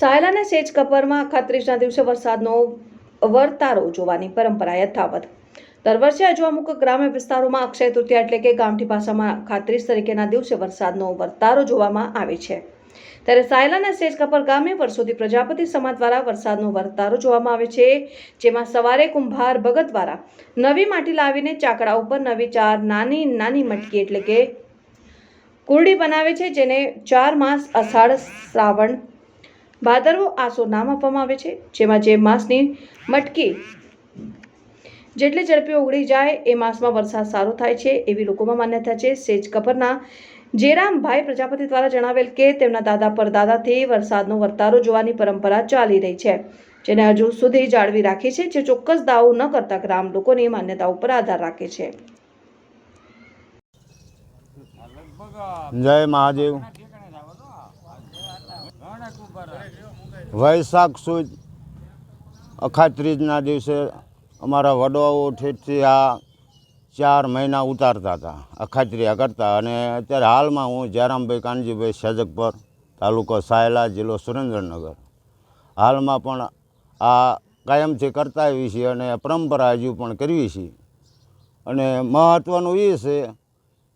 સાયલા અને સેજ કપરમાં અખાત્રીસના દિવસે વરસાદનો વરતારો જોવાની પરંપરા યથાવત. દર વર્ષે હજુ અમુક ગ્રામ્ય વિસ્તારોમાં અક્ષય તૃતીયા એટલે કે ગામઠી ભાષામાં અખાત્રીસ તરીકેના દિવસે વરસાદનો વર્તારો જોવામાં આવે છે. ત્યારે સાયલા અને સેજ કપર ગામે વર્ષોથી પ્રજાપતિ સમાજ દ્વારા વરસાદનો વર્તારો જોવામાં આવે છે, જેમાં સવારે કુંભાર ભગત દ્વારા નવી માટી લાવીને ચાકડા ઉપર નવી ચાર નાની નાની મટકી એટલે કે કુરડી બનાવે છે, જેને ચાર માસ અષાઢ શ્રાવણ ભાદરવો આસો નામ આપવામાં આવે છે, જેમાં જે માસની મટકી જેટલી ઝડપી ઓગળી જાય એ માસમાં વરસાદ સારો થાય છે એવી લોકોમાં માન્યતા છે. સેજ કપરના જેરામભાઈ પ્રજાપતિ દ્વારા જણાવેલ કે તેમના દાદા પરદાદાથી વરસાદનો વર્તારો જોવાની પરંપરા ચાલી રહી છે, જેને હજુ સુધી જાળવી રાખી છે, જે ચોક્કસ દાવો ન કરતા ગ્રામ લોકોની માન્યતા ઉપર આધાર રાખે છે. જય મહાદેવ. વૈશાખ સુદ અખાત્રીજના દિવસે અમારા વડવાઓ ઠેઠથી આ ચાર મહિના ઉતારતા હતા અખાત્રિયા કરતા. અને અત્યારે હાલમાં હું જયરામભાઈ કાનજીભાઈ સેજકપર તાલુકો સાયલા જિલ્લો સુરેન્દ્રનગર. હાલમાં પણ આ કાયમથી કરતા આવી છીએ અને પરંપરા હજુ પણ કરવી છીએ. અને મહત્ત્વનું એ છે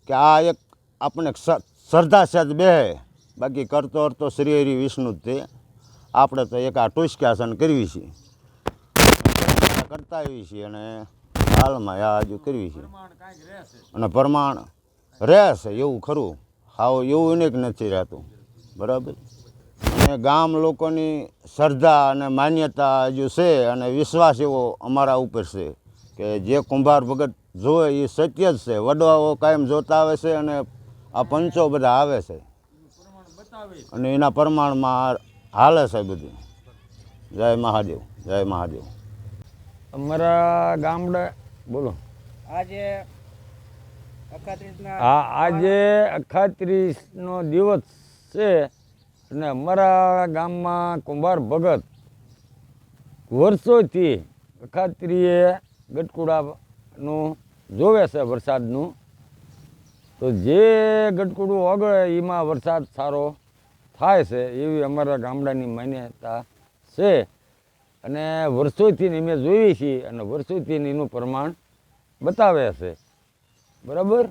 કે આ એક આપણે શ્રદ્ધા સાથે બે બાકી કરતો કરતો શ્રી હરિ વિષ્ણુ જ તે. આપણે તો એક આ ટુષ્કાસન કરવી છીએ કરતા આવી છીએ અને હાલમાં આ હજુ કરવી છે. અને પ્રમાણ રહેશે એવું ખરું. હાવ એવું એને નથી રહેતું. બરાબર? અને ગામ લોકોની શ્રદ્ધા અને માન્યતા હજુ છે અને વિશ્વાસ એવો અમારા ઉપર છે કે જે કુંભાર ભગત જોવે એ સત્ય જ છે. વડવાઓ કાયમ જોતા આવે છે અને આ પંચો બધા આવે છે. અને એના પ્રમાણમાં હાલે છે બધું. જય મહાદેવ જય મહાદેવ. અમારા ગામડે બોલો. આજે હા આજે અખાત્રીસનો દિવસ છે અને અમારા ગામમાં કુંભાર ભગત વર્ષોથી અખાત્રીએ ગટકુડાનું જોવે છે વરસાદનું. તો જે ગટકુડું ઓગળે એમાં વરસાદ સારો થાય છે એવી અમારા ગામડાની માન્યતા છે. અને વર્ષોથી અમે જોઈએ છીએ અને વર્ષોથી એનું પ્રમાણ બતાવે છે. બરાબર?